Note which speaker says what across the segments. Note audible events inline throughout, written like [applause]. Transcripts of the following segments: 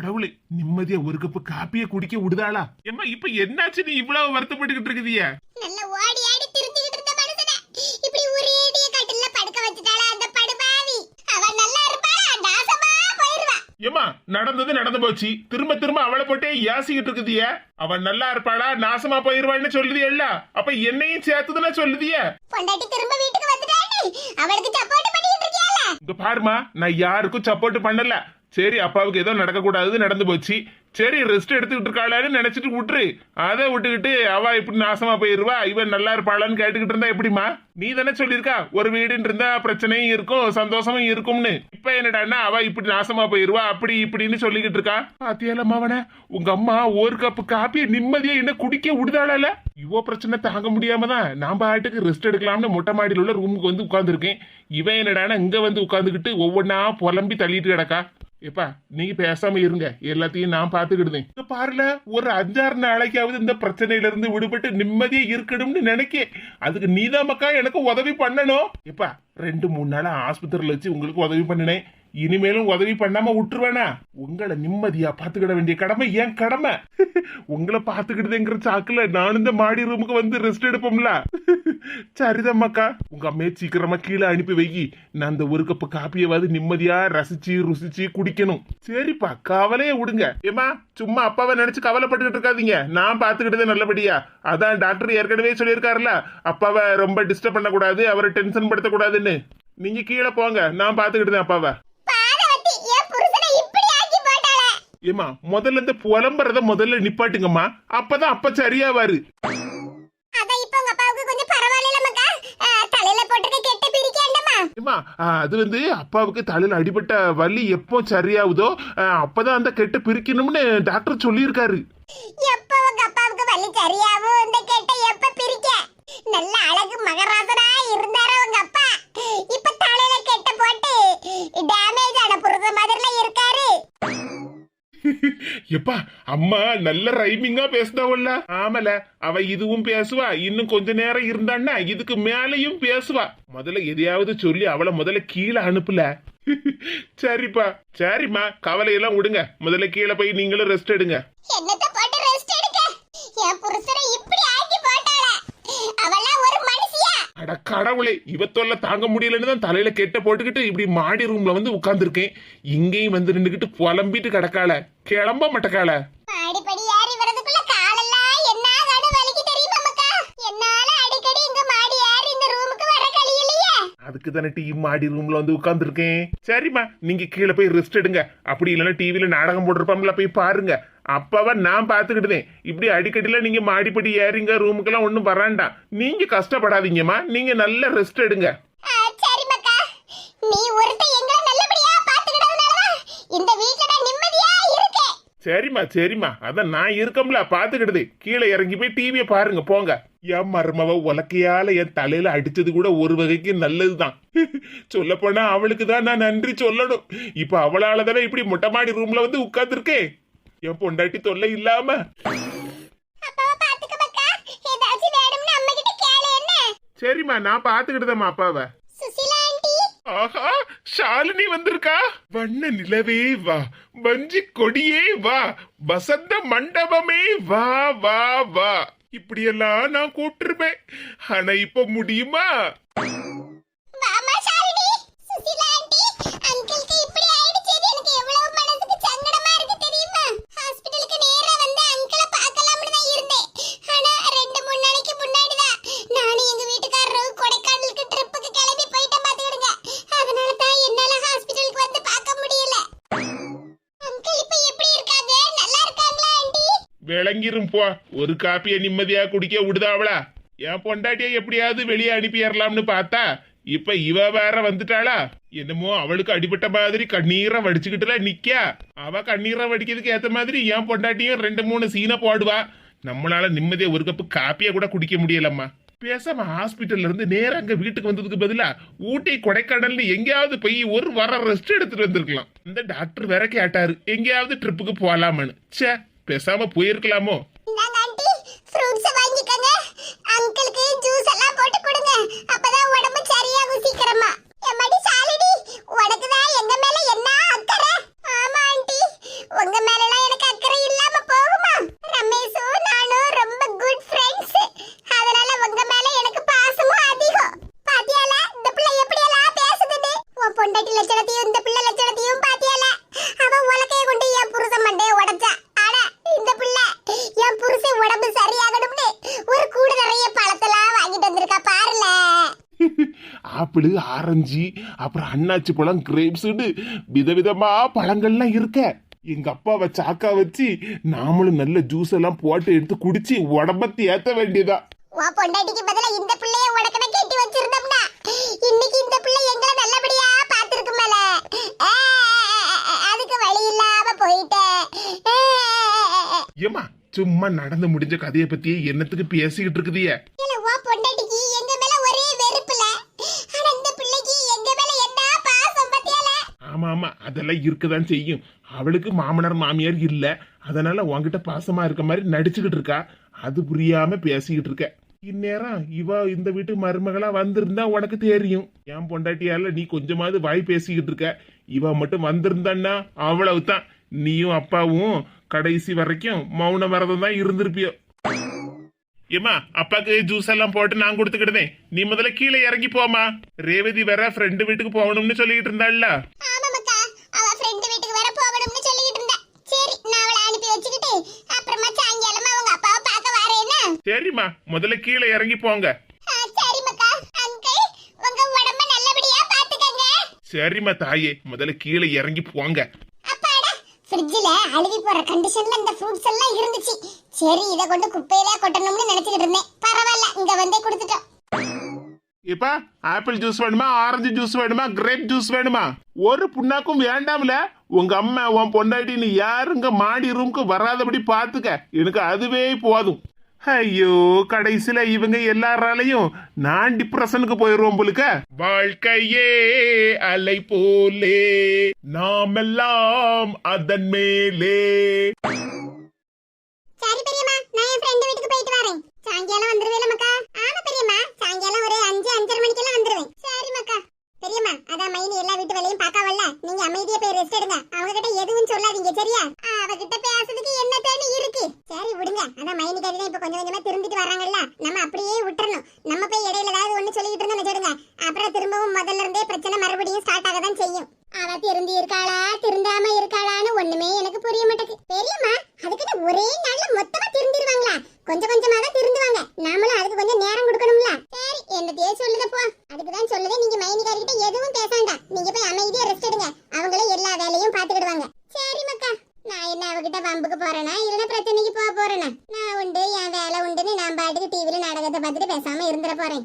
Speaker 1: கடவுளே நிம்மதியா ஒரு கப்பு காப்பிய குடிக்க விடுதாளா? ஏம்மா இப்ப என்னாச்சு நீ இவ்வளவு வருத்தப்பட்டுக்கிட்டு இருக்குதிய?
Speaker 2: நல்ல ஓடி ஆடி திரிஞ்சுக்கிட்டு இருந்த மனுஷன. இப்படி ஒரேடிய கட்டில்ல படுக்க வச்சுட்டாளா அந்த படுபாவி. அவ நல்லா இருப்பாளா? நாசமா போயிருவா.
Speaker 1: ஏம்மா நடந்தது நடந்து போச்சு. திரும்ப திரும்ப அவளை போட்டே யாசிக்கிட்டு இருக்குதிய. அவன் நல்லா இருப்பாளா? நாசமா போயிருவான்னு சொல்லுதியல்ல அப்ப என்னையும் சேர்த்துதானே சொல்லுதிய?
Speaker 2: பொண்டாட்டி திரும்ப வீட்டுக்கு வந்துட்டானே அவளுக்கு சப்போர்ட் பண்ணிட்டு இருக்கியால
Speaker 1: இங்க பாருமா நான் யாருக்கும் சப்போர்ட் பண்ணல. சரி அப்பாவுக்கு ஏதோ நடக்கக்கூடாது நடந்து போச்சு. சரி ரெஸ்ட் எடுத்துக்கிட்டு இருக்காளான்னு நினைச்சிட்டு விட்டுரு. அதை விட்டுக்கிட்டு அவ இப்படி நாசமா போயிருவா. இவன் நல்லா இருப்பாளான்னு கேட்டுக்கிட்டு இருந்தா எப்படிமா நீ தானே சொல்லியிருக்கா ஒரு வீடுன்னு இருந்தா பிரச்சனையும் இருக்கும் சந்தோஷமும் இருக்கும்னு. இப்ப என்னடான்னா அவ இப்படி நாசமா போயிருவா அப்படி இப்படின்னு சொல்லிக்கிட்டு இருக்கா. பாத்தியால அவன உங்க அம்மா ஒரு கப்பு காப்பியை நிம்மதியா என்ன குடிக்க விடுதாளால? இவோ பிரச்சனை தாங்க முடியாம தான் நான் பாட்டுக்கு ரெஸ்ட் எடுக்கலாம்னு மொட்டை மாடியில் உள்ள ரூமுக்கு வந்து உட்காந்துருக்கேன் இவன் என்னடானா இங்க வந்து உட்காந்துக்கிட்டு ஒவ்வொன்னா புலம்பி தள்ளிட்டு கிடக்கா. ஏப்பா நீங்க பேசாம இருங்க. எல்லாத்தையும் நான் பாத்துக்கிடுதேன் இங்க பாருல ஒரு அஞ்சாறு நாளைக்காவது இந்த பிரச்சனையில இருந்து விடுபட்டு நிம்மதியா இருக்கணும்னு நினைக்க. அதுக்கு நீதான் மக்கா எனக்கு உதவி பண்ணணும். ஏப்பா ரெண்டு மூணு நாளா ஆஸ்பத்திரியில வச்சு உங்களுக்கு உதவி பண்ணினேன். இனிமேலும் உதவி பண்ணாம விட்டுருவேனா? உங்களை நிம்மதியா பாத்துக்கிட வேண்டிய கடமை ஏன் கடமை? உங்களை பாத்துக்கிட்டதுங்கிற சாக்குல நானும் இந்த மாடி ரூமுக்கு வந்து ரெஸ்ட் எடுப்போம்ல. சரிதம்மாக்கா உங்க அம்மையை சீக்கிரமா கீழே அனுப்பி வைக்கி நான் அந்த ஒரு கப்பு காப்பியவாது நிம்மதியா ரசிச்சு ருசிச்சு குடிக்கணும். சரிப்பா கவலையே விடுங்க. ஏமா சும்மா அப்பாவை நினைச்சு கவலைப்பட்டுக்கிட்டு இருக்காதீங்க. நான் பாத்துக்கிட்டதே நல்லபடியா. அதான் டாக்டர் ஏற்கனவே சொல்லியிருக்காருல்ல அப்பாவை ரொம்ப டிஸ்டர்ப் பண்ணக்கூடாது அவரை டென்ஷன் படுத்தக்கூடாதுன்னு. நீங்க கீழே போங்க. நான் பாத்துக்கிட்டேன் அப்பாவை
Speaker 2: பாதவத்தி என் புருஷனை இப்படி ஆக்கி போட்டாளே
Speaker 1: ஏமா முதல்ல இந்த புலம்புறத முதல்ல நிப்பாட்டுங்கம்மா. அப்பதான் அப்ப சரியாவாரு. ஏமா அது வந்து அப்பாவுக்கு தலையில அடிபட்ட வலி எப்போ சரியாகுதோ அப்பதான் அந்த கெட்ட பிரிக்கணும்னு டாக்டர் சொல்லியிருக்காரு.
Speaker 2: எப்ப உங்க அப்பாவுக்கு வலி சரியாவும் இந்த கெட்ட எப்ப பிரிக்க? நல்ல அழகு மகராசனா இருந்தாரு உங்க அப்பா? இப்ப தலையில கெட்ட போட்டு டேமேஜ் ஆன மாதிரில இருக்காரு. [laughs]
Speaker 1: எப்பா அம்மா நல்ல ரைமிங்கா பேசினவல்ல ஆமல அவ இதுவும் பேசுவா இன்னும் கொஞ்ச நேரம் இருந்தான்னா இதுக்கு மேலையும் பேசுவா. முதல்ல எதையாவது சொல்லி அவளை முதல்ல கீழே அனுப்பல. [laughs] சரிப்பா சரிம்மா கவலையெல்லாம் விடுங்க. முதல்ல கீழே போய் நீங்களும் ரெஸ்ட் எடுங்க.
Speaker 2: என்னத்த போட்டு ரெஸ்ட் எடுக்க? என் புருஷனை இப்படி
Speaker 1: அட கடவுளே இவ தொல்லை தாங்க முடியலன்னு தான் தலையில கெட்ட போட்டுக்கிட்டு இப்படி மாடி ரூம்ல வந்து உட்கார்ந்துருக்கேன். இங்கேயும் வந்து நின்றுக்கிட்டு புலம்பிட்டு கிடக்காள கிளம்ப
Speaker 2: மாட்டக்கால
Speaker 1: அதுக்கு தானே டீ மாடி ரூம்ல வந்து உட்காந்துருக்கேன் சரிம்மா நீங்க கீழே போய் ரெஸ்ட் எடுங்க. அப்படி இல்லைன்னா டிவியில நாடகம் போட்டிருப்பாம்ல போய் பாருங்க. அப்பாவா நான் பாத்துக்கிட்டுதேன் இப்படி அடிக்கடில நீங்க மாடிப்படி ஏறிங்க ரூமுக்கெல்லாம் ஒண்ணும் வராண்டாம் நீங்க கஷ்டப்படாதீங்கம்மா. நீங்க நல்லா ரெஸ்ட் எடுங்க.
Speaker 2: நீ ஒருத்த எங்க நல்லபடியா பாத்துக்கிட்டதுனாலதான் இந்த வீட்ல நான் நிம்மதியா இருக்கேன்
Speaker 1: சரிம்மா சரிம்மா. அதான் நான் இருக்கம்ல பாத்துக்கிடுது கீழே இறங்கி போய் டிவியை பாருங்க போங்க. என் மருமவ உலக்கையால என் தலையில அடிச்சது கூட ஒரு வகைக்கு நல்லதுதான். [laughs] சொல்ல போனா அவளுக்கு தான் நான் நன்றி சொல்லணும். இப்ப அவளால தானே இப்படி மொட்டை மாடி ரூம்ல வந்து உட்கார்ந்துருக்கேன் என் பொண்டாட்டி தொல்லை இல்லாம. சரிம்மா நான் பாத்துக்கிட்டுதம்மா அப்பாவை. ஆஹா! ஷாலினி வந்திருக்கா? வண்ண நிலவே வா வஞ்சி கொடியே வா வசந்த மண்டபமே வா வா வா. இப்படியெல்லாம் நான் கூப்பிட்டுருப்பேன் ஆனா இப்ப முடியுமா? விளங்கிரும் போ. ஒரு காப்பியை நிம்மதியா குடிக்க விடுதாவளா? என் பொண்டாட்டியை எப்படியாவது வெளியே அனுப்பிடலாம்னு பார்த்தா இப்ப இவ வேற வந்துட்டாளா? என்னமோ அவளுக்கு அடிபட்ட மாதிரி கண்ணீரை வடிச்சுக்கிட்டுல நிக்கா அவ கண்ணீரை வடிக்கிறதுக்கு ஏத்த மாதிரி என் பொண்டாட்டியும் ரெண்டு மூணு சீனை போடுவா. நம்மளால நிம்மதியா ஒரு கப்பு காப்பியை கூட குடிக்க முடியலம்மா. பேசாம ஹாஸ்பிட்டல்ல இருந்து நேரம் அங்க வீட்டுக்கு வந்ததுக்கு பதிலா ஊட்டி கொடைக்கானல்னு எங்கேயாவது போய் ஒரு வாரம் ரெஸ்ட் எடுத்துட்டு வந்திருக்கலாம். இந்த டாக்டர் வேற கேட்டாரு எங்கேயாவது ட்ரிப்புக்கு போலாமான்னு. ச்சே. பேசாம போயிருக்கலாமோ?
Speaker 2: பொண்டாட்டி லட்சணத்தையும் இந்த பிள்ளை லட்சணம்
Speaker 1: ஆப்பிள் ஆரஞ்சு அப்புறம் அன்னாச்சி பழம் கிரேப்ஸ்னு விதவிதமா பழங்கள்லாம் இருக்க. எங்க அப்பாவை சாக்கா வச்சு நாமளும் நல்ல ஜூஸ் எல்லாம் போட்டு எடுத்து குடிச்சு உடம்பத்தி ஏத்த வேண்டியதா.
Speaker 2: உன் பொண்டாட்டிக்கு பதிலா இந்த பிள்ளைய உனக்கு நான் கட்டி வச்சிருந்தோம்னா இன்னைக்கு இந்த பிள்ளை எங்களை நல்லபடியா பாத்துருக்குமேல அதுக்கு வழி இல்லாம போயிட்டேன்
Speaker 1: ஏமா சும்மா நடந்து முடிஞ்ச கதையை பத்தியே என்னத்துக்கு பேசிக்கிட்டு இருக்குதியே? ஆமாம் ஆமாம் அதெல்லாம் இருக்க தான் செய்யும். அவளுக்கு மாமனார் மாமியார் இல்ல. அதனால உன்கிட்ட பாசமா இருக்க மாதிரி நடிச்சுக்கிட்டு இருக்கா? அது புரியாம பேசிக்கிட்டு இருக்க. இந்நேரம் இவ இந்த வீட்டு மருமகளா வந்திருந்தா உனக்கு தெரியும். என் பொண்டாட்டியால நீ கொஞ்சமாவது வாய் பேசிக்கிட்டு இருக்க. இவ மட்டும் வந்திருந்தான்னா அவ்வளவுதான். நீயும் அப்பாவும் கடைசி வரைக்கும் மௌன விரதம் தான் இருந்திருப்பியோ. ஏமா அப்பாக்கு ஜூஸ் எல்லாம் போட்டு நான் கொடுத்துக்கிட்டேன். நீ முதல்ல கீழே இறங்கி போமா ரேவதி வேற ஃப்ரெண்டு வீட்டுக்கு போகணும்னு சொல்லிட்டு இருந்தாள்ல.
Speaker 2: ஃப்ரெண்ட் வீட்டுக்கு வர போகணும்னு சொல்லிட்டு இருந்தா சரி நான் அவளை அனுப்பி வச்சுக்கிட்டு அப்புறமா சாயங்காலமா அவங்க அப்பாவை பார்க்க வரேன்னா
Speaker 1: சரிம்மா முதல்ல கீழே இறங்கி போங்க.
Speaker 2: ஆ, சரிம்மாக்கா. அங்கிள் உங்க உடம்ப நல்லபடியா பாத்துக்கங்க.
Speaker 1: சரிம்மா தாயே முதல்ல கீழே இறங்கி போங்க.
Speaker 2: அப்பாடா ஃப்ரிட்ஜ்ல அழுகி போற கண்டிஷன்ல இந்த ஃப்ரூட்ஸ் எல்லாம் இருந்துச்சு. சரி இத கொண்டு குப்பையில கொட்டணும்னு நினைச்சிட்டு இருந்தேன். பரவாயில்ல இங்க வந்தே கொடுத்துட்டோம்.
Speaker 1: இப்ப ஆப்பிள் ஜூஸ் வேணுமா ஆரஞ்சு ஜூஸ் வேணுமா கிரேப் ஜூஸ் வேணுமா? ஒரு புண்ணாக்கும் வேண்டாம்ல. உங்க அம்மா உன் பொண்டாட்டின்னு யாருங்க? மாடி ரூமுக்கு வராதபடி பாத்துக்க. எனக்கு அதுவே போதும். ஐயோ கடைசியில இவங்க எல்லாராலையும் நான் டிப்ரெஷனுக்கு போயிருவோம் போலுக்க. வாழ்க்கையே அலை போலே. நாமெல்லாம் அதன் மேலே.
Speaker 2: சரி பெரியம்மா நான் என் ஃப்ரெண்ட் வீட்டுக்கு போயிட்டு வரேன். சாயங்காலம் வந்துருவேல மக்கா ஆமா பெரியம்மா சாயங்காலம் ஒரு அஞ்சு அஞ்சரை மணிக்கெல்லாம் வந்துருவேன் சரி மக்கா பெரியம்மா அதான் மைனி எல்லா வீட்டு வேலையும் பார்க்கவல்ல நீங்க அமைதியா போய் ரெஸ்ட் எடுங்க. அவங்க கிட்ட எதுவும் சொல்லாதீங்க சரியா? அவகிட்ட பேசுறதுக்கு என்ன தேனி இருக்கு? சரி விடுங்க. அதான் மைனி கறி தான் இப்ப கொஞ்சம் கொஞ்சமா திரும்பிட்டு வராங்கல்ல. நம்ம அப்படியே விட்டுறணும். நம்ம போய் இடையில ஏதாவது ஒண்ணு சொல்லிட்டு இருந்தோம்னு வச்சுடுங்க அப்புறம் திரும்பவும் முதல்ல இருந்தே பிரச்சனை மறுபடியும் ஸ்டார்ட் ஆக தான் செய்யும். அவ திருந்தி இருக்காளா? திருந்தாம இருக்காளான்னு ஒண்ணுமே எனக்கு புரிய மாட்டேங்குது. பெரியம்மா அதுக்கிட்ட ஒரே நாள்ல மொத்தமா திருந்திருவாங்களா? கொஞ்சம் கொஞ்சமா தான் திருந்துவாங்க. நாமளும் அதுக்கு கொஞ்சம் நேரம் கொடுக்கணும்ல. சரி என்னத்தையே சொல்லுத போ. அதுக்கு தான் சொல்லுது நீங்க மைனிகாரிக்கிட்ட எதுவும் பேசாண்டா. நீங்க போய் அமைதியா ரெஸ்ட் எடுங்க அவங்களே எல்லா வேலையும் பாத்துக்கிடுவாங்க சரி மக்கா நான் என்ன அவகிட்ட வம்புக்கு போறேனா இல்லைன்னா பிரச்சனைக்கு போக போறேனா நான் உண்டு என் வேலை உண்டுன்னு நான் பாட்டுக்கு டிவில நாடகத்தை பார்த்துட்டு பேசாம இருந்துட போறேன்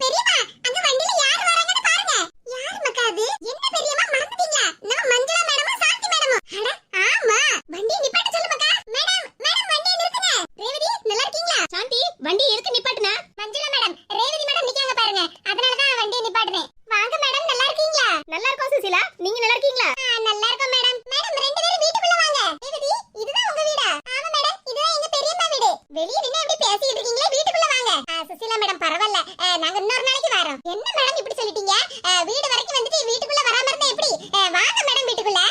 Speaker 2: பெரியம்மா அங்க வண்டியில யார் வராங்கன்னு பாருங்க யார் மக்கா அது என்ன பெரியம்மா மறந்துட்டீங்களா நம்ம மஞ்சுளா மேடமும் சாந்தி மேடமும் அட ஆமா வண்டி நிப்பாட்ட சொல்லு மக்கா மேடம் மேடம் வண்டியை நிறுத்துங்க ரேவதி நல்லா இருக்கீங்களா சாந்தி வண்டி எதுக்கு நிப்பாட்டுனா மஞ்சுளா மேடம் ரேவதி மேடம் நிக்காங்க பாருங்க அதனால தான் வண்டியை நிப்பாட்டுனேன் வாங்க மேடம் நல்லா இருக்கீங்களா நல்லா இருக்கோம் சுசிலா நீங்க நல்லா இருக்கீங்களா நல்லா இருக்கோம் மேடம் மேடம் ரெண்டு பேரும் வீட்டுக்குள்ள வாங்க ரேவதி இதுதான் உங்க வீடா ஆமா மேடம் இதுதான் எங்க பெரியம்மா வீடு வெளிய நின்னு எப்படி பேசிட்டு இருக்கீங்களே வீட்டுக்குள்ள வாங்க ஆ, சுசிலா மேடம் பரவாயில்ல ஆ, நாங்க இன்னொரு நாளைக்கு வரோம் என்ன மேடம் இப்படி சொல்லிட்டீங்க ஆ, வீடு வரைக்கும் வந்துட்டு வீட்டுக்குள்ள வராம இருந்தா எப்படி ஆ, வாங்க மேடம் வீட்டுக்குள்ள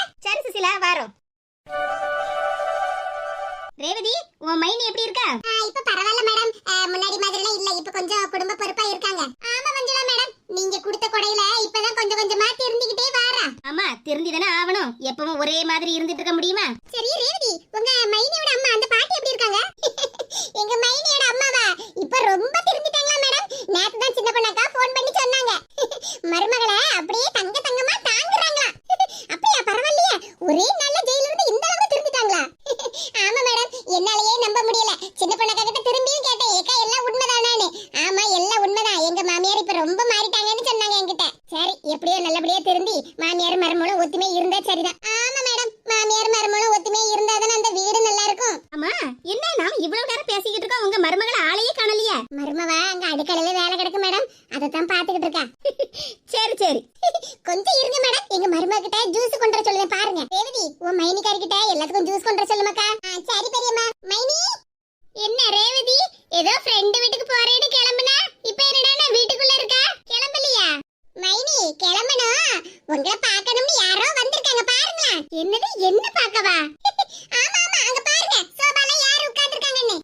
Speaker 2: வரோம் ரேவதி உன் மைனி எப்படி இருக்கா? இப்ப பரவாயில்ல மேடம். முன்னாடி மாதிரிலாம் இல்ல. இப்ப கொஞ்சம் குடும்ப பொறுப்பா இருக்காங்க. ஆமா மஞ்சுளா மேடம். நீங்க கொடுத்த கொடையில இப்பதான் கொஞ்சம் கொஞ்சமா திருந்திக்கிட்டே வாரா.
Speaker 3: ஆமா தெரிஞ்சுதானே ஆகணும் எப்பவும் ஒரே மாதிரி இருந்துட்டு இருக்க முடியுமா?
Speaker 2: சரி ரேவதி உங்க மைனியோட அம்மா அந்த பாட்டி எப்படி இருக்காங்க? [laughs] எங்க மைனியோட அம்மாவா? இப்ப ரொம்ப திருந்திட்டாங்களா மேடம்? நேத்து தான் சின்ன பொண்ணாக்கா ஃபோன் பண்ணி சொன்னாங்க. [laughs] மருமகளை அப்படியே தங்க தங்கமா பரவாயில்லையே ஒரே நாள்ல ஜெயில இருந்து இந்த அளவுக்கு திருந்திட்டாங்களா [laughs] ஆமா மேடம் என்னாலயே நம்ப முடியல. சின்ன பொண்ணாக்கா கிட்ட திரும்பியும் கேட்டேன். ஏக்கா எல்லாம் உண்மைதானான்னு. ஆமா எல்லாம் உண்மைதான். எங்க மாமியார் இப்ப ரொம்ப மாறிட்டாங்கன்னு சொன்னாங்க என்கிட்ட. சரி எப்படியோ நல்லபடியா திருந்தி மாமியார் மருமகளும் ஒத்துமே இருந்தா சரிதான். ஆமா மேடம் மாமியார் மருமகளும் ஒத்துமே இருந்தா தானே அந்த வீடு நல்லா இருக்கும்.
Speaker 3: அம்மா என்ன நாம இவ்வளவு நேரம் பேசிக்கிட்டு இருக்கோம். உங்க மருமகளை ஆளையே காணலையே.
Speaker 2: மருமவ அங்க அடுக்கலையில வேலை கிடக்கு மேடம் அதைத்தான் பாத்துக்கிட்டு இருக்கா
Speaker 3: சரி சரி
Speaker 2: கொஞ்சம் இருங்க மேடம் எங்க மருமக கிட்ட ஜூஸ் கொண்டு வர சொல்லுங்க பாருங்க ரேவதி உன் மைனிக்காரி கிட்ட எல்லாத்துக்கும் ஜூஸ் கொண்டு வர சொல்லுமாக்கா ஆ, சரி பெரியம்மா மைனி என்ன ரேவதி ஏதோ ஃப்ரெண்ட் வீட்டுக்கு போறேன்னு கிளம்புனா இப்ப என்னடா வீட்டுக்குள்ள இருக்கா கிளம்பலையா மைனி கிளம்பணும் உங்களை பார்க்கணும்னு யாரோ வந்திருக்காங்க பாருங்களா என்னது என்ன பார்க்கவா ஆமா ஆமா அங்க பாருங்க சோபால யார் உட்கார்ந்திருக்காங்கன்னு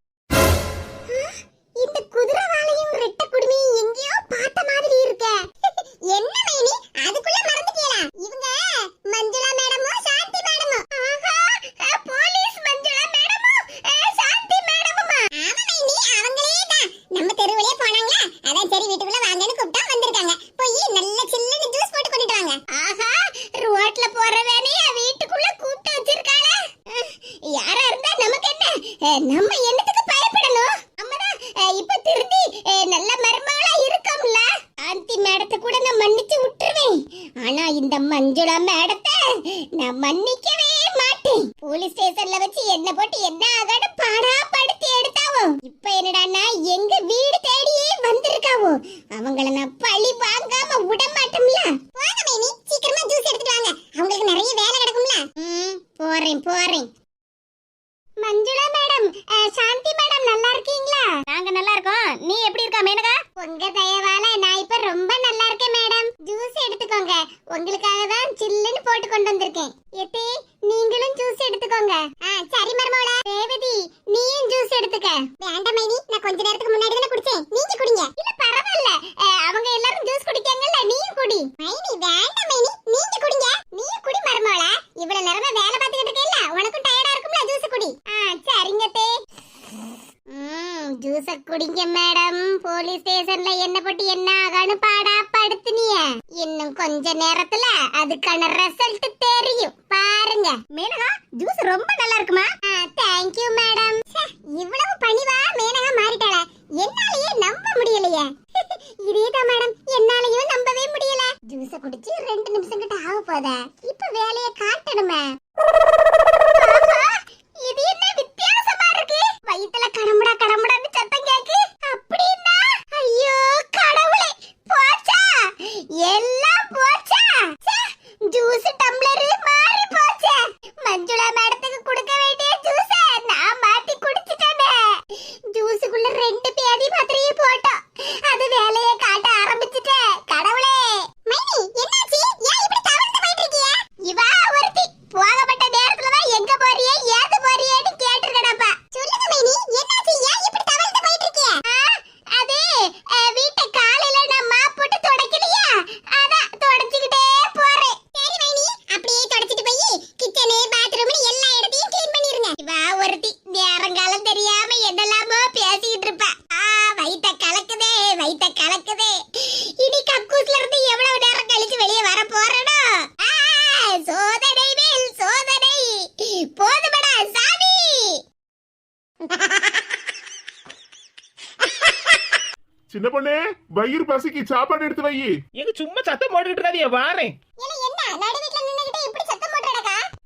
Speaker 2: இந்த குதிரவாளையும் ரெட்ட குடுமையும் எங்கேயோ பார்த்த மாதிரி இருக்க என்ன மைனி அதுக்குள்ள மறந்துட்டீங்களா இவங்க மஞ்சுளா மேடமும் சாந்தி மேடமும் ஆஹா அஹ், போலீஸ் மஞ்சுளா மேடமும் அஹ், சாந்தி மேடமுமா ஆமா மைனி அவங்களே தான் நம்ம தெருவிலே போனாங்களா அதான் சரி வீட்டுக்குள்ள வாங்கன்னு கூப்பிட்டா வந்திருக்காங்க போய் இருக்காவோ அவங்கள நான் பழி வாங்காம விட மாட்டோம்ல வாங்க மைனி சீக்கிரமா ஜூஸ் எடுத்துட்டு வாங்க அவங்களுக்கு நிறைய வேலை கிடக்கும்ல ம் போறேன் போறேன் மஞ்சுளா மேடம் அஹ், சாந்தி மேடம் நல்லா இருக்கீங்களா
Speaker 3: நாங்க நல்லா இருக்கோம் நீ எப்படி இருக்கா மேனகா
Speaker 2: உங்க தயவால நான் இப்ப ரொம்ப நல்லா இருக்கேன் மேடம் ஜூஸ் எடுத்துக்கோங்க உங்களுக்காக தான் சில்லுன்னு போட்டு கொண்டு வந்திருக்கேன். எத்தி நீங்களும் ஜூஸ் எடுத்துக்கோங்க. ஆ சரி மர்மோள ரேவதி நீயும் ஜூஸ் எடுத்துக்க. வேண்டாம் மைனி நான் கொஞ்ச நேரத்துக்கு முன்னாடி தானே குடிச்சேன். நீங்க குடிங்க. இல்ல பரவாயில்ல. அவங்க எல்லாரும் ஜூஸ் குடிக்காங்கல்ல நீயும் குடி. மைனி வேண்டாம் மைனி நீங்க குடிங்க. நீயும் குடி மர்மோள இவ்வளவு நேரமா வேலை பார்த்துக்கிட்டு இருக்கேல்ல உனக்கும் டயர்டா இருக்கும்ல ஜூஸ் குடி. ஆ சரிங்க தே. ஜூஸ குடிங்க மேடம். போலீஸ் ஸ்டேஷன்ல என்ன போட்டு என்ன ஆகான்னு பாடா படுத்துனிய. இன்னும் கொஞ்ச நேரத்துல அதுக்கான ரிசல்ட் தெரியும். பாருங்க.
Speaker 3: மேனகா ஜூஸ் ரொம்ப நல்லா இருக்குமா?
Speaker 2: Thank you madam. இவ்வளவு பணிவா மேனகா மாறிட்டாள? என்னாலயே நம்ப முடியலையே. [laughs] இதேதான் மேடம். என்னாலயும் நம்பவே முடியல. ஜூஸ குடிச்சு ரெண்டு நிமிஷம் கிட்ட ஆக போதா இப்ப வேலைய காட்டணுமே ஆஹா, இது என்ன வித்தியாசமா இருக்கு வயித்துல கடமுடா கடமுடான்னு சத்தம் கேக்கு அப்படின்னா ஐயோ கடவுளே போச்சா எல்லாம் போச்சா ச்சே, ஜூஸ் டம்ளர் மாறி போச்சே மஞ்சுளா மேடத்துக்கு கொடுக்க வேண்டிய ஜூஸ நான் மாத்தி குடிச்சிட்டேனே ஜூஸுக்குள்ள ரெண்டு பேதி மாத்திரையே போட்டோம் அது வேலையை காட்ட ஆரம்பிச்சிட்டேன் கடவுளே மைனி என்னாச்சு ஏன் இப்படி தவழ்ந்து போயிட்டு இருக்கிய இவா ஒருத்தி போகப்பட்ட நேரத்துல தான் எங்க போறியே ஏது போறியேன்னு கேட்டிருக்கடப்பா சொல்லுங்க மைனி என்னாச்சு ஏன் இப்படி தவழ்ந்து போயிட்டு இருக்கிய அது அஹ், வீட்டை காலையில நான் மாப் போட்டு துடைக்கலையா அதான் துடைச்சுக்கிட்டே போறேன் சரி மைனி அப்படியே தொடச்சிட்டு போய் கிச்சனு பாத்ரூம்னு எல்லா இடத்தையும் க்ளீன் பண்ணிருங்க இவா ஒருத்தி நேரங்காலம் தெரியாம என்னெல்லாமோ பேசிக்கிட்டு இருப்பா ஆ வயித்த கலக்குதே வயித்த கலக்குதே இனி கக்கூஸ்ல இருந்து எவ்வளவு நேரம் கழிச்சு வெளியே வர போறேனோ ஆ, சோதனை மேல் சோதனை போதுமடா சாமி
Speaker 1: சின்ன பொண்ணே வயிறு பசிக்கு சாப்பாடு எடுத்து வை
Speaker 4: எங்க சும்மா சத்தம் போட்டுக்கிட்டு இருக்காதீங்க வாரேன்.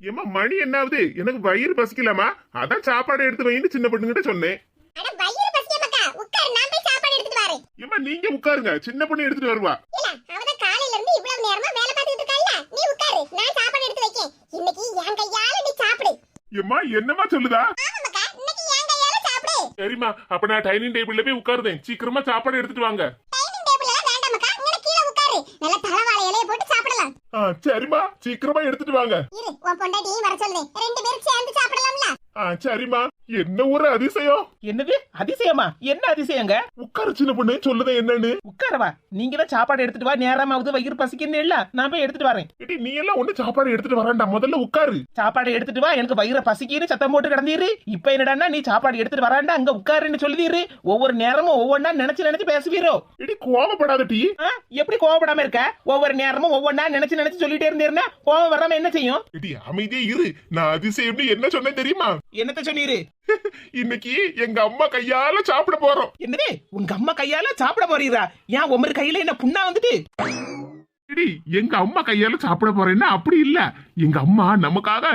Speaker 1: ஏமா மணி என்னாவது? எனக்கு வயிறு பசிக்கலாமா அதான் சாப்பாடு எடுத்து வைன்னு சின்ன பொண்ணுகிட்ட சொன்னேன்.
Speaker 2: அட வயிறு பசிக்கமாக்கா உட்கார் நான் போய் சாப்பாடு எடுத்துட்டு வரேன்.
Speaker 1: ஏமா நீங்க உட்காருங்க. சின்ன பொண்ணு எடுத்துட்டு வருவா.
Speaker 2: இல்ல அவதான் காலையில இருந்து இவ்வளவு நேரமா வேலை பார்த்துட்டு இருக்கல்ல நீ உட்காரு நான் சாப்பாடு எடுத்து வைக்கேன். இன்னைக்கு என் கையால நீ சாப்பிடு.
Speaker 1: ஏம்மா என்னமா சொல்லுதா
Speaker 2: ஆமாக்கா இன்னைக்கு என் கையால சாப்பிடு
Speaker 1: சரிம்மா அப்ப நான் டைனிங் டேபிள்ல போய் உட்காருதேன். சீக்கிரமா சாப்பாடு எடுத்துட்டு வாங்க. சரிம்மா. சீக்கிரமா எடுத்துட்டு வாங்க.
Speaker 2: இரு உன் பொண்டாட்டியும் வர சொல்லுதேன் ரெண்டு பேரும் சேர்ந்து சாப்பிடலாம்ல.
Speaker 1: சரிம்மா என்ன ஒரு அதிசயம்?
Speaker 4: என்னது? அதிசயமா? என்ன அதிசயங்க?
Speaker 1: உட்காரு சின்ன பொண்ணு சொல்லுதே என்னன்னு.
Speaker 4: உட்காரவா? நீங்க தான் சாப்பாடு எடுத்துட்டு வா நேரமாவது வயிறு பசிக்குன்னு இல்ல. நான் போய் எடுத்துட்டு வரேன்.
Speaker 1: ஏடி நீ எல்லாம் ஒண்ணு சாப்பாடு எடுத்துட்டு வரான்டா முதல்ல உட்காரு.
Speaker 4: சாப்பாடு எடுத்துட்டு வா எனக்கு வயிறு பசிக்குன்னு சத்தம் போட்டு கிடந்தீரு. இப்ப என்னடான்னா நீ சாப்பாடு எடுத்துட்டு வராண்டா? அங்க உட்காருன்னு சொல்லுதீரு. ஒவ்வொரு நேரமும் ஒவ்வொன்னா நினைச்சு நினைச்சு பேசுவீரோ?
Speaker 1: ஏடி கோவப்படாத டீ.
Speaker 4: எப்படி கோவப்படாம இருக்க? ஒவ்வொரு நேரமும் ஒவ்வொன்னா நினைச்சு நினைச்சு சொல்லிட்டே இருந்தீருன்னா கோவம் வராம என்ன செய்யும்?
Speaker 1: ஏடி அமைதியே இரு. நான் அதிசயம்னு என்ன சொன்னேன் தெரியுமா?
Speaker 4: என்னத்த சொன்னீரு?
Speaker 1: இன்னைக்கு எங்க அம்மா கையால சாப்பிட போறோம்.
Speaker 4: என்னது? உங்க அம்மா கையால சாப்பிட போறீரா? ஏன் உமரு கையில என்ன புண்ணா வந்துட்டு?
Speaker 1: எங்க அம்மா கையால சாப்பிட போறேன்னா அப்படி இல்ல. எங்க அம்மா நமக்காக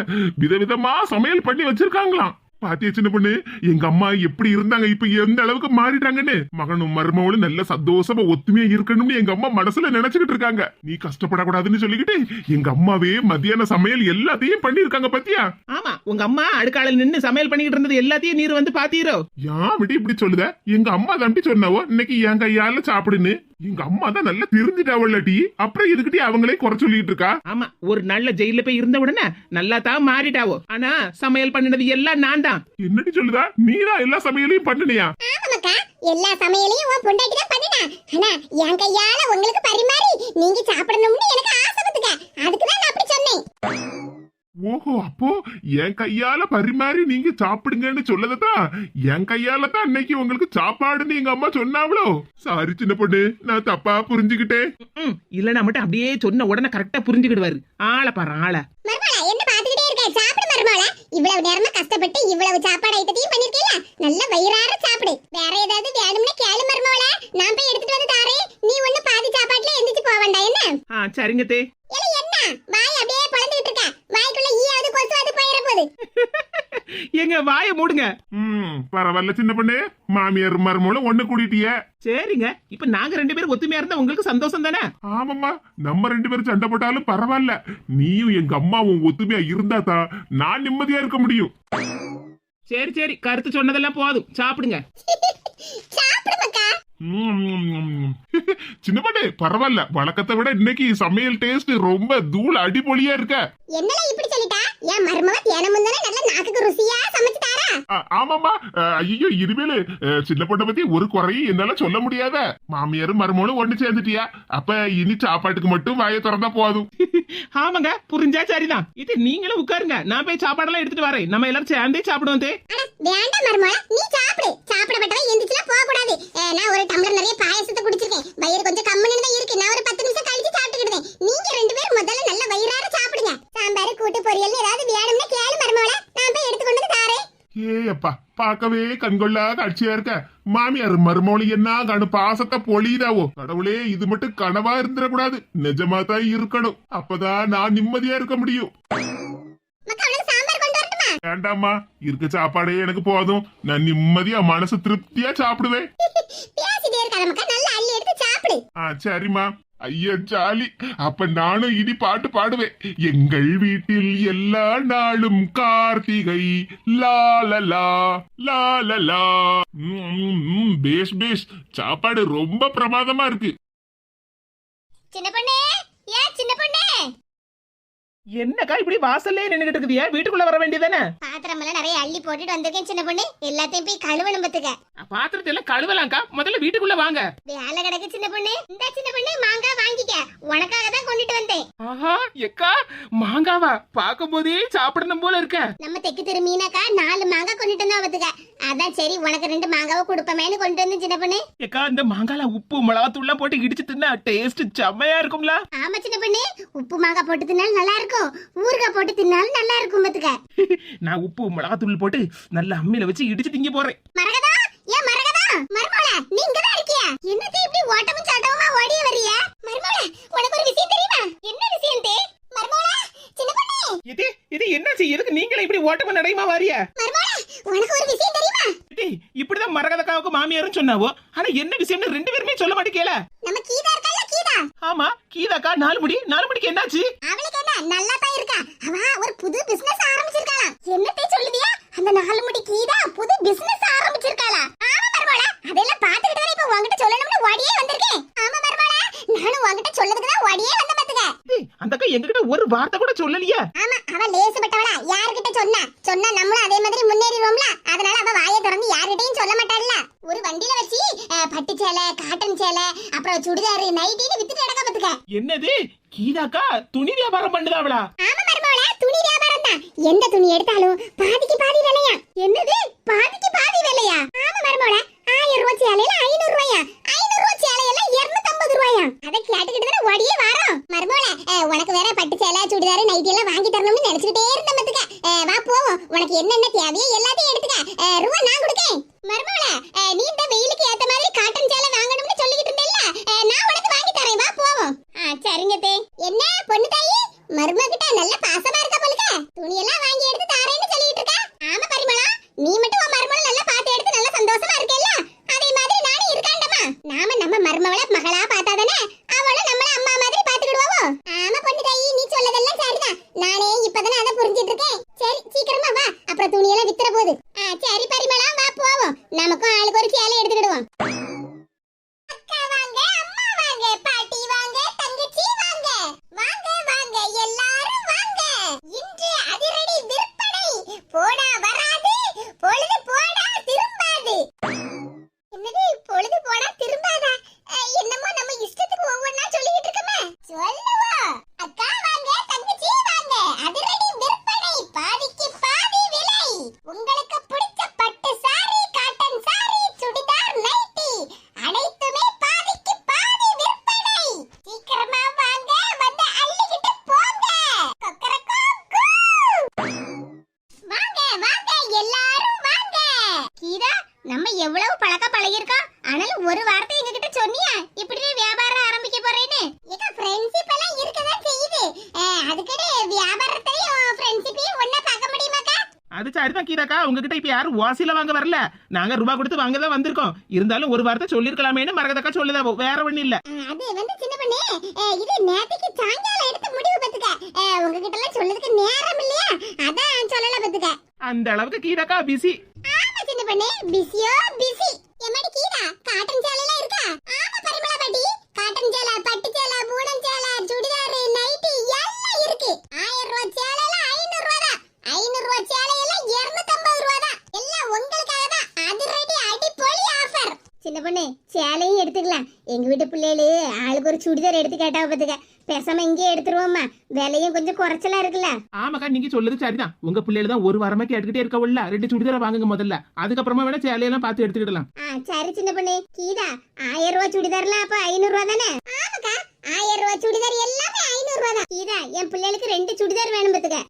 Speaker 1: விதவிதமா சமையல் பண்ணி வச்சிருக்காங்களாம். பாத்தியா சின்ன பொண்ணு? எங்க அம்மா எப்படி இருந்தாங்க இப்ப எந்த அளவுக்கு மாறிட்டாங்கன்னு? மகனும் மருமகளும் நல்ல சந்தோஷமா ஒத்துமையா இருக்கணும்னு எங்க அம்மா மனசுல நினைச்சுக்கிட்டு இருக்காங்க. நீ கஷ்டப்படக்கூடாதுன்னு சொல்லிக்கிட்டு எங்க அம்மாவே மத்தியான சமையல் எல்லாத்தையும் பண்ணிருக்காங்க பாத்தியா?
Speaker 4: ஆமா உங்க அம்மா அடுக்கால நின்னு சமையல் பண்ணிக்கிட்டு இருந்தது எல்லாத்தையும் நீர் வந்து பாத்தீரோ?
Speaker 1: ஏன் விட்டு இப்படி சொல்லுத? எங்க அம்மா தம்பி சொன்னவோ? இன்னைக்கு என் கையால சாப்பிடுன்னு. எங்க அம்மா தான் நல்லா தெரிஞ்சுட்டாவல்ல டீ. அப்புறம் இதுக்கிட்டே அவங்களே குறை சொல்லிட்டு இருக்கா?
Speaker 4: ஆமா ஒரு நல்ல ஜெயில போய் இருந்த உடனே நல்லா தான் மாறிட்டாவோ? ஆனா சமையல் பண்ணினது எல்லாம் நான் தான்
Speaker 1: என்னடி சொல்லுதா? நீதான் எல்லா சமையலையும் பண்ணுனியா?
Speaker 2: ஆமாக்கா எல்லா சமையலையும் உன் பொண்டாட்டி தான் பண்ணினா ஆனா என் கையால உங்களுக்கு பரிமாறி நீங்க சாப்பிடணும்னு எனக்கு ஆசை அதுக்கு தான் நான் அப்படி சொன்னேன்.
Speaker 1: ஓஹோ அப்போ என் கையால பரிமாறி நீங்க சாப்பிடுங்கன்னு சொல்லதான் என் கையால தான் அன்னைக்கு உங்களுக்கு சாப்பாடுன்னு எங்க அம்மா சொன்னாவளோ? சாரி சின்ன பொண்ணு. நான் தப்பா புரிஞ்சுக்கிட்டேன்.
Speaker 4: இல்லைன்னா மட்டும் அப்படியே சொன்ன உடனே கரெக்டா புரிஞ்சுக்கிடுவாரு. ஆளை பாரு ஆளை.
Speaker 2: என்ன பாத்துக்கிட்டே இருக்க சாப்பிடு மருமலா இவ்வளவு நேரமா கஷ்டப்பட்டு இவ்வளவு சாப்பாடு ஐட்டத்தையும் பண்ணிருக்கீல நல்ல வயிறார சாப்பிடு. வேற ஏதாவது வேணும்னா கேளு மருமலா நான் போய் எடுத்துட்டு வந்து தாரேன். நீ ஒண்ணு பாதி சாப்பாட்டுல எந்திரிச்சு போக வேண்டாம் என்ன?
Speaker 4: ஆ சரிங்க தே.
Speaker 2: என்ன? வாய் அப்படியே பொளந்துகிட்டு இருக்க. வாய்க்குள்ள ஈயாவது கொசுவாது போயிட போகுது. [laughs]
Speaker 4: எங்க வாயை மூடுங்க.
Speaker 1: ம் பரவாயில்ல சின்ன பொண்ணு. மாமியார் மருமகளும் ஒண்ணு கூட்டிட்டிய
Speaker 4: சரிங்க. இப்ப நாங்க ரெண்டு பேரும் ஒத்துமையா இருந்தா உங்களுக்கு சந்தோஷம் தானே?
Speaker 1: ஆமாம்மா. நம்ம ரெண்டு பேரும் சண்டை போட்டாலும் பரவாயில்ல. நீயும் எங்க அம்மாவும் ஒத்துமையா இருந்தா தான் நான் நிம்மதியா இருக்க முடியும்.
Speaker 4: சரி சரி. கருத்து சொன்னதெல்லாம் போதும். சாப்பிடுங்க [laughs]
Speaker 2: சாப்பிடு மக்கா
Speaker 1: ம், ம், ம். [laughs] சின்ன பொண்ணு பரவாயில்ல. வழக்கத்தை விட இன்னைக்கு சமையல் டேஸ்ட் ரொம்ப தூள் அடிபொலியா இருக்க.
Speaker 2: என்னடா இப்படி சொல்லிட்டா? என் மருமவ தினமும் தானே நல்ல நாக்குக்கு ருசியா சமைச்சிட்டா? தாரா
Speaker 1: ஆ, ஆமாம்மா ஐயோ இனிமேலு சின்ன பொண்ணை பத்தி ஒரு குறையும் என்னால சொல்ல முடியாத. மாமியாரும் மருமகளும் ஒண்ணு சேர்ந்துட்டியா. அப்ப இனி சாப்பாட்டுக்கு மட்டும் வாயை திறந்தா போதும். [laughs]
Speaker 4: ஆமாங்க புரிஞ்சா சரிதான். இது நீங்களும் உட்காருங்க. நான் போய் சாப்பாடெல்லாம் எடுத்துட்டு வரேன். நம்ம எல்லாரும் சேர்ந்தே சாப்பிடுவோம்
Speaker 2: வேண்டாம் மருமவ நீ சாப்பிடு. சாப்பிடப்பட்டவன் எந்திரிச்சுலாம் போக கூடாது நான் ஒரு டம்ளர் நிறைய பாயாசத்தை குடிச்சிருக்கேன். வயிறு கொஞ்சம் கம்முன்னு தான் இருக்கு. நான் ஒரு பத்து நிமிஷம் கழிச்சு சாப்பிட்டுக்கிடுவேன். நீங்க ரெண்டு பேரும் முதல்ல நல்ல வயிறார சாப்பிடுங்க. சாம்பார் கூட்டு பொரியல் ஏதாவது வேணும்னா கேளு மருமவள நான் போய் எடுத்து கொண்டு வந்து தாரேன்.
Speaker 1: ஏ அப்பா பார்க்கவே கண்கொள்ளா காட்சியா இருக்க. மாமியார் மருமொழி என்ன? கணு பாசத்தை பொழியுதாவோ? கடவுளே இது மட்டும் கனவா இருந்துடக்கூடாது நிஜமா தான் இருக்கணும். அப்பதான் நான் நிம்மதியா இருக்க முடியும். வேண்டாம்மா. இருக்க சாப்பாடே எனக்கு போதும். நான் நிம்மதியா மனசு திருப்தியா சாப்பிடுவேன். [laughs] சரிம்மா. ஐயா ஜாலி. அப்ப நானும் இனி பாட்டு பாடுவேன். எங்கள் வீட்டில் எல்லா நாளும் கார்த்திகை. லாலலா லாலலா பேஸ் பேஸ். பேஷ் சாப்பாடு ரொம்ப பிரமாதமா இருக்கு.
Speaker 2: சின்ன பொண்ணே. ஏன் சின்ன பொண்ணே?
Speaker 4: என்னக்கா இப்படி வாசல்லே நின்னுகிட்டு இருக்குதியா? வீட்டுக்குள்ள வர வேண்டியதானே
Speaker 2: பாத்திரம் எல்லாம் நிறைய அள்ளி போட்டுட்டு வந்திருக்கேன் சின்ன பொண்ணு. எல்லாத்தையும் போய் கழுவணும் பத்துக்க
Speaker 4: பாத்திரத்தை எல்லாம் கழுவலாம்க்கா. முதல்ல வீட்டுக்குள்ள வாங்க.
Speaker 2: வேலை கிடக்கு சின்ன பொண்ணு. இந்த சின்ன பொண்ணு மாங்காய் வாங்கிக்க. உனக்காக தான் கொண்டுட்டு வந்தேன்.
Speaker 4: ஆஹா எக்கா மாங்காவா? பார்க்கும் போதே சாப்பிடணும் போல இருக்க.
Speaker 2: நம்ம தெக்கு திரு மீனாக்கா நாலு மாங்காய் கொண்டுட்டு வந்தா பத்துக்க அதான் சரி உனக்கு ரெண்டு மாங்காவை கொடுப்பமேனு கொண்டு வந்து சின்ன பொண்ணு.
Speaker 4: எக்கா இந்த மாங்கால உப்பு மிளகாத்தூள்லாம் போட்டு இடிச்சு தின்னா டேஸ்ட் செம்மையா இருக்கும்ல.
Speaker 2: ஆமா சின்ன பொண்ணு. உப்பு மாங்காய் போட்டு தின்னாலும் நல்லா இருக்கும். ஊறுகாய் போட்டு தின்னாலும் நல்லா இருக்கும் பத்துக்க.
Speaker 4: நான் உப்பு மிளகாத்தூள் போட்டு நல்ல அம்மியில வச்சு இடிச்சு திங்க போறேன்.
Speaker 2: மரகதா? ஏன் மரகதா? மருமோள நீ இங்கதான் இருக்கியா என்னத்தை இப்படி ஓட்டமும் சாட்டமுமா ஓடிய வரிய மருமோள உனக்கு ஒரு விஷயம் தெரியுமா? என்ன விஷயம் தே மருமோள சின்ன பொண்ணு.
Speaker 4: இது இது என்னாச்சு? எதுக்கு நீங்களே இப்படி ஓட்டமா நடையுமா வாரிய?
Speaker 2: மருமோள உனக்கு ஒரு விஷயம் தெரியுமா?
Speaker 4: இப்படிதான் மரகதக்காவுக்கு மாமியாரும் சொன்னாவோ? ஆனா என்ன விஷயம்னு ரெண்டு பேருமே சொல்ல மாட்டேங்கல
Speaker 2: நம்ம கீதா இருக்கல்ல கீதா.
Speaker 4: ஆமா கீதாக்கா நாலு முடி நாலு முடிக்கு என்னாச்சு?
Speaker 2: அவளுக்கு என்ன நல்லா தான் இருக்கா. அவ ஒரு புது பிசினஸ் ஆரம்பிச்சிருக்காளா. என்னத்தை சொல்லுதியா அந்த நாலு முடி கீதா புது பிசினஸ் ஆரம்பிச்சிருக்காளா. ஆமா மருமோள அதெல்லாம் பாத்துக்கிட்டு தான் இப்ப உன்கிட்ட சொல்லணும்னு ஓடியே வந்திருக்கேன். ஆமா மருமோள நானும் உன்கிட்ட சொல்லதுக்கு தான் ஓடியே வந்த பாத்துக்க
Speaker 4: அந்த அக்கா எங்ககிட்ட ஒரு வார்த்தை கூட சொல்லலையா.
Speaker 2: ஆமா அவ லேசுப்பட்டவளா யார்கிட்ட சொன்னா? சொன்னா நம்மளும் அதே மாதிரி முன்னேறிடுவோம்ல. அதனால அவ வாயை திறந்து யார்கிட்டயும் சொல்ல மாட்டாள்ல. ஒரு வண்டியில வச்சு பட்டு சேலை காட்டன் சேலை அப்புறம் சுடிதார் நைட்டின்னு வித்துட்டு கிடக்க பாத்துக்க
Speaker 4: என்னது? கீதாக்கா துணி வியாபாரம் பண்ணுதாவளா?
Speaker 2: ஆமா மருமகளே துணி வியாபாரம் தான். எந்த துணி எடுத்தாலும் பாதிக்கு பாதி விலையா? என்னது? பாதிக்கு பாதி விலையா? ஆமா மருமகளே ஆயிரம் ரூபாய் சேலையில ஐநூறு ரூபாயா? ஐநூறு ரூபாய் சேலையில இருநூத்தம்பது ரூபாயா? அதை கேட்டுக்கிட்டு தானே ஓடியே வரோம். மருமகளே உனக்கு வேற பட்டு சேலை சுடிதார் நைட்டி எல்லாம் வாங்கி தரணும்னு நினைச்சுக்கிட்டே இருந்த பத்துக்க. வா போவோம். உனக்கு என்னென்ன தேவையோ எல்லாம் எடுத்துக்க அஹ், ரூபா நான் கொடுக்கேன் மருமகளே அஹ், நீ இந்த வெயிலுக்கு ஏத்த மாதிரி காட்டன் சேலை வாங்கணும்னு சொல்லிக்கிட்டு இருந்தல்ல அஹ், நான் உனக்கு வாங்கி தரேன் வா போவோம் ஆ சரிங்க தே என்ன பொண்ணு தாயி மருமகிட்ட நல்ல பாசமா இருக்க போலுக்க துணியெல்லாம் வாங்கி எடுத்து தாரேன்னு சொல்லிட்டு இருக்க ஆமா பரிமளா நீ மட்டும் உன் மருமகளை நல்லா பார்த்து எடுத்து நல்ல சந்தோஷமா இருக்கேல்ல அதே மாதிரி நானும் இருக்காண்டமா நாம நம்ம மருமகளை மகளா பார்த்தாதானே அவளும் நம்மள அம்மா மாதிரி பாத்துக்கிடுவாவோ ஆமா பொண்ணு தாயி நீ சொல்லதெல்லாம் சரிதான் நானே இப்பதானே அதை புரிஞ்சிட்டு இருக்கேன் சரி சீக்கிரமா வா அப்புறம் துணியெல்லாம் வித்துற போகுது ஆ சரி பரிமளா வா போவோம் நமக்கும் ஆளுக்கு ஒரு சேலை எடுத்துக்கிடுவோம் அக்கா வாங்க அம்மா வாங்க பாட்டி வாங்க தங்கச்சி வாங்க வாங்க வாங்க எல்லாரும் வாங்க இன்று அதிரடி விற்பனை போடா வராது பொழுது போடா திரும்பாது என்னது பொழுது போடா திரும்பாதா அஹ், என்னமோ நம்ம
Speaker 4: சரிதான் கீதாக்கா உங்ககிட்ட இப்ப யாரும் ஓசில வாங்க வரல. நாங்க ரூபா கொடுத்து வாங்க தான் வந்திருக்கோம். இருந்தாலும் ஒரு வார்த்தை சொல்லிருக்கலாமேன்னு மரகதக்கா சொல்லுதா வேற ஒண்ணும் இல்ல.
Speaker 2: அது வந்து சின்ன பண்ணே? இது நேத்துக்கு சாயங்காலம் எடுத்த முடிவு பத்துக்க உங்ககிட்ட எல்லாம் சொல்றதுக்கு நேரம் இல்லையா? அதான் சொல்லல பத்துக்க
Speaker 4: அந்த அளவுக்கு கீதாக்கா பிஸி
Speaker 2: ஆமா சின்ன பண்ணே பிஸியோ பிஸி எம்மாடி கீதா காட்டன் சேலைலாம் இருக்கா? ஆமா பரிமளா பாட்டி. காட்டன் சேலை பட்டு சேலை பூனம் சேலை சுடிதார் நைட்டி எல்லாம் இருக்கு ஆயிரம் ரூபாய் சேலை எல்லாம் ஐநூறு ரூபா தான் ஐநூறு ரூபாய் சேலை எல்லாம் இருநூத்தம்பது ரூபா தான் எல்லாம் உங்களுக்காக தான் அது ரெடி அடிப்பொலி ஆஃபர்
Speaker 3: சின்ன பொண்ணு சேலையும் எடுத்துக்கலாம். எங்க வீட்டு பிள்ளைகளு ஆளுக்கு ஒரு சுடிதார் எடுத்து கேட்டா பார்த்துக்க பேசாம இங்கேயே எடுத்துருவோம்மா. விலையும் கொஞ்சம் குறைச்சலா இருக்குல்ல.
Speaker 4: ஆமாக்கா நீங்க சொல்லுது சரிதான். உங்க பிள்ளைகள் தான் ஒரு வாரமா கேட்டுக்கிட்டே இருக்கவுல்ல ரெண்டு சுடிதார வாங்குங்க முதல்ல. அதுக்கப்புறமா வேணா சேலையெல்லாம் பார்த்து எடுத்துக்கிடலாம்.
Speaker 3: சரி சின்ன பொண்ணு. கீதா ஆயிரம் ரூபாய் சுடிதார்லாம் அப்ப ஐநூறு ரூபா தானே?
Speaker 2: ஆமாக்கா ஆயிரம் ரூபாய் சுடிதார் எல்லாமே ஐநூறு ரூபா தான்
Speaker 3: கீதா என் பிள்ளைகளுக்கு ரெண்டு சுடிதார் வேணும் பார்த்துக்க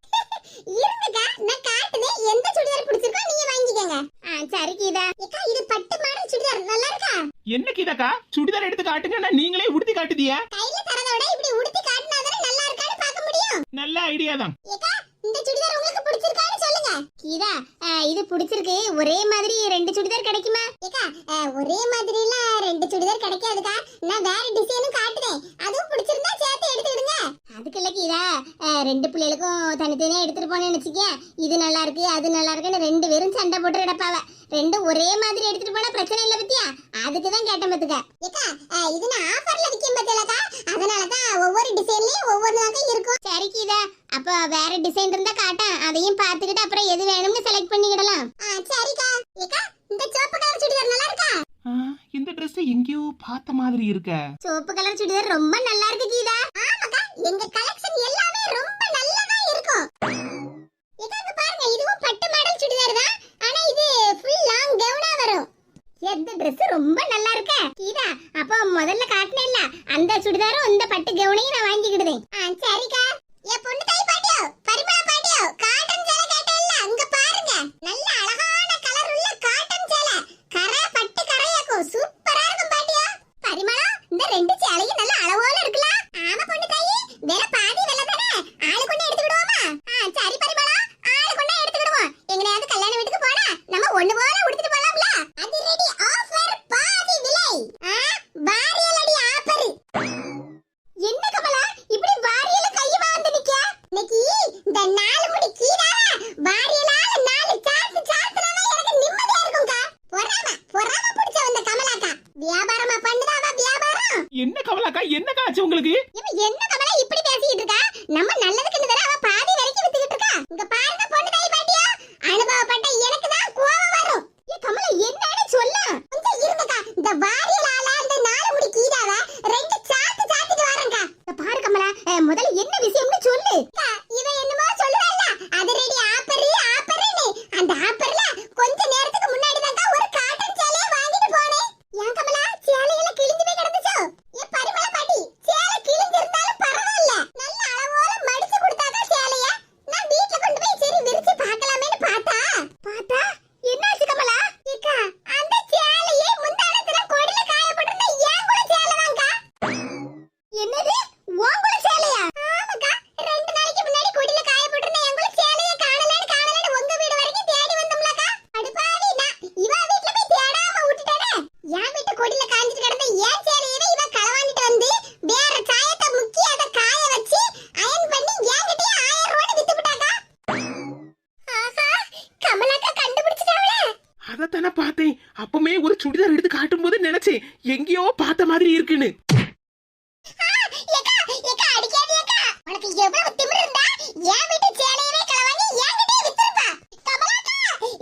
Speaker 2: இருந்துக்கா நான் காட்டுனேன் எந்த சுடிதார் பிடிச்சிருக்கோ நீங்க வாங்கிக்கோங்க
Speaker 3: ஆ சரி கீதா
Speaker 2: ஏக்கா இது பட்டு மாடல் சுடிதார் நல்லா இருக்கா
Speaker 4: என்ன கீதாக்கா சுடிதார் எடுத்து காட்டுங்கன்னா நீங்களே உடுத்தி காட்டுதியா
Speaker 2: கையில தரத விட இப்படி உடுத்தி காட்டினா தானே நல்லா இருக்கான்னு பார்க்க முடியும்
Speaker 4: நல்ல ஐடியா தான்
Speaker 2: ஏக்கா இந்த சுடிதார் உங்களுக்கு பிடிச்சிருக்கான்னு சொல்லுங்க
Speaker 3: கீதா ஆ, இது பிடிச்சிருக்கு ஒரே மாதிரி ரெண்டு சுடிதார் கிடைக்குமா
Speaker 2: ஏக்கா அஹ், ஒரே மாதிரில ரெண்டு சுடிதார் கிடைக்காதுக்கா நான் வேற டிசைனும் காட்டுறேன் அதுவும் பிடிச்சிருந்தா சேர்த்து எடுத்துக்கிடுங்க
Speaker 3: அதுக்கு இல்ல கீதா ஆ, ரெண்டு பிள்ளைகளுக்கும் தனித்தனியா எடுத்துட்டு போனேன்னு வச்சுக்க இது நல்லா இருக்கு அது நல்லா இருக்குன்னு ரெண்டு பேரும் சண்டை போட்டு கிடப்பாவ ரெண்டும் ஒரே மாதிரி எடுத்துட்டு போனா பிரச்சனை இல்ல பத்தியா அதுக்கு தான் கேட்டேன் பாத்துக்க
Speaker 2: ஏக்கா அஹ், இது நான் ஆஃபர்ல விற்கும் பார்த்தலக்கா அதனால தான் ஒவ்வொரு டிசைன்லயும் ஒவ்வொரு நகை இருக்கும்
Speaker 3: சரி கீதா அப்ப வேற டிசைன் இருந்தா காட்டேன் அதையும் பார்த்துக்கிட்டு அப்புறம் எது வேணும்னு செலக்ட் பண்ணிக்கிடலாம்.
Speaker 2: ஆ, சரிக்கா. ஏக்கா இந்த சிவப்பு கலர் சுடிதார் நல்லா இருக்கா?
Speaker 4: ஆ, இந்த Dress எங்கேயோ பார்த்த மாதிரி இருக்க.
Speaker 3: சிவப்பு கலர் சுடிதார் ரொம்ப நல்லா இருக்கு கீதா.
Speaker 2: ஆமாக்கா எங்க கலெக்ஷன் எல்லாமே ரொம்ப நல்லதா இருக்கும். ஏக்கா இங்க பாருங்க இதுவும் பட்டு மாடல் சுடிதார் தான். ஆனா இது ஃபுல் லாங் கவுனா வரும்.
Speaker 3: எந்த Dress ரொம்ப நல்லா இருக்க? கீதா அப்போ முதல்ல காட்டினேன்ல அந்த சுடிதாரும் இந்த பட்டு கவுனையும் நான் வாங்கிக்கிடுதேன்.
Speaker 2: ஆ, சரிக்கா. ஏ பொண்ணு தாய் பாட்டியோ? பரிமளா பாட்டியோ? காட்டன் சேலை கேட்டேல்ல அங்க பாருங்க. நல்ல அழகான கலர் உள்ள காட்டன் சேலை. கரை பட்டு கரையாக்கும் சூப்பரா இருக்கும் பாட்டியோ. பரிமளா இந்த ரெண்டு சேலையும் நல்ல அளவோல இருக்கலாம் ஆமா பொண்ணு தாயி வேற பாதி வெள்ள தானே? ஆளு கொண்டு எடுத்துக்கிடுவோமா? சரி பரிமளா ஆளு கொண்டு எடுத்துக்கிடுவோம். எங்கனையாவது கல்யாண வீட்டுக்கு போனா நம்ம ஒண்ணு உடுத்திட்டு போலாம்ல அது ரெடி ஆஃபர் பாதி விலை ஆ வாரியலடி ஆஃபர்
Speaker 3: என்ன கமலா இப்படி வாரியல கையமா வந்து நிக்க
Speaker 2: இன்னைக்கு இந்த நாலு முடி கீழால வாரியலால நாலு சாத்து சாத்துனா எனக்கு நிம்மதியா இருக்கும்க்கா பொறாம பொறாம பிடிச்ச வந்த கமலாக்கா வியாபாரமா பண்ணுதாவா வியாபாரம்
Speaker 4: என்ன கமலாக்கா என்னக்கா ஆச்சு உங்களுக்கு
Speaker 2: இவ என்ன கமலா இப்படி பேசிட்டு இருக்கா நம்ம நல்லதுக்குன்னு தானே அவ பாதி வரைக்கும் வித்துக்கிட்டு இருக்கா இங்க பாருங்க பொண்ணு தாய் பாட்டியா அனுபவப்பட்ட எனக்கு தான் கோவம் வரும்
Speaker 3: ஏ கமலா என்னன்னு சொல்லு
Speaker 2: கொஞ்சம் இருங்கக்கா இந்த வாரியலால அந்த நாலு முடி கீழாவ ரெண்டு சாத்து சாத்திட்டு வரேன்க்கா
Speaker 3: இத பாரு கமலா அஹ், முதல்ல என்ன விஷயம்னு சொல்லு
Speaker 2: அக்கா, இவ என்னமோ சொல்லுவாள்ல, அது ரெடி ஆப்பரு, ஆப்பருன்னு. அந்த ஆப்பர்ல கொஞ்ச நேரத்துக்கு முன்னாடி தான்க்கா ஒரு காட்டன் சேலைய வாங்கிட்டு போனேன். ஏன் கமலா, சேலையெல்லாம் கிழிஞ்சு போய் கிடந்துச்சோ? ஏன் பரிமளா பாட்டி, சேலை கிழிஞ்சிருந்தாலும் பரவாயில்ல. நல்ல அளவோட மடிச்சு கொடுத்தாக்கா சேலைய. நான் வீட்ல கொண்டு போய் சரி விரிச்சு பார்க்கலாமேன்னு பார்த்தா, பார்த்தா, என்னாச்சு கமலா? ஏக்கா, அந்த சேலையே முந்தானத்துல கொடியில காயப்பட்டிருந்த என் குல சேலைதான்க்கா.
Speaker 3: என்னது உன்குல சேலையா
Speaker 2: ஆமாக்கா ரெண்டு நாளைக்கு முன்னாடி கொடியில காயப்பட்டிருந்த என் கூட சேலைய காணலன்னு காணலன்னு உங்க வீடு வரைக்கும் தேடி வந்தோம்லக்கா அடுப்பாவி நான் இவ வீட்ல போய் தேடாம விட்டுட்டானே என் வீட்டு கொடியில காஞ்சிட்டு கிடந்த என் சேலையவே இவ களவாண்டிட்டு வந்து வேற சாயத்தை முக்கி அதை காய வச்சு அயன் பண்ணி என்கிட்டயே ஆயிரம் ரூபாய் வித்து விட்டாக்கா ஆஹா கமலாக்கா கண்டுபிடிச்சிட்டாவளே
Speaker 4: அதத்தானே பார்த்தேன் அப்பமே ஒரு சுடிதார் எடுத்து காட்டும் போது நினைச்சேன் எங்கேயோ பார்த்த மாதிரி இருக்குன்னு
Speaker 2: ஏக்கா ஏக்கா அடிக்காதே ஏக்கா உனக்கு எவ்வளவு திமிரு இருந்தா என் வீட்டு சேலையவே களவாங்கி என்கிட்டயே வித்துருப்பா. கமலாக்கா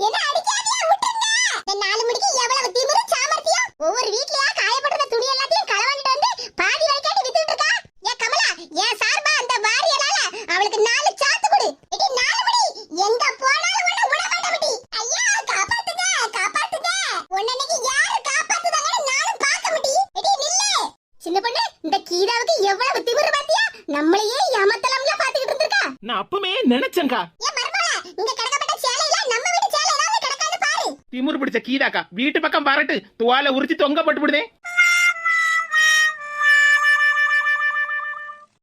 Speaker 2: என்ன அடிக்காதே விட்டுருங்க இந்த நாலு மணிக்கு எவ்வளவு திமிரு சாமர்த்தியம்? ஒவ்வொரு வீட்லயா காயப்பட்ட துணி எல்லாத்தையும் களவாண்டிட்டு வந்து பாதி வரைக்கும் வித்துட்டு இருக்கா? ஏ கமலா என் சார்பா அந்த வாரியலால அவளுக்கு நான் சாத்து கொடு எடி நாலு மணி எங்க போனாலும் உன்னை விட மாட்டேன் ஐயா காப்பாத்துங்க காப்பாத்துங்க உன்னை இன்னைக்கு யாரு காப்பாத்துதாங்கன்னு நானும் பார்க்க முடியும் எடி நில்லு
Speaker 3: சின்ன பொண்ணு இந்த கீதாவுக்கு எவ்வளவு திமிரு பாத்தியா நம்மளையே ஏமாத்தலாம்ல பாத்துக்கிட்டு இருந்திருக்கா
Speaker 4: நான் அப்பமே நினைச்சேன்க்கா
Speaker 2: ஏன் மருமகளே, இங்க கிடக்கப்பட்ட சேலையில நம்ம வீட்டு சேலை ஏதாவது கிடக்கான்னு பாரு.
Speaker 4: திமிரு பிடிச்ச கீதாக்கா வீட்டு பக்கம் பாரட்டு துவால உரிச்சு தொங்க போட்டு விடுதேன்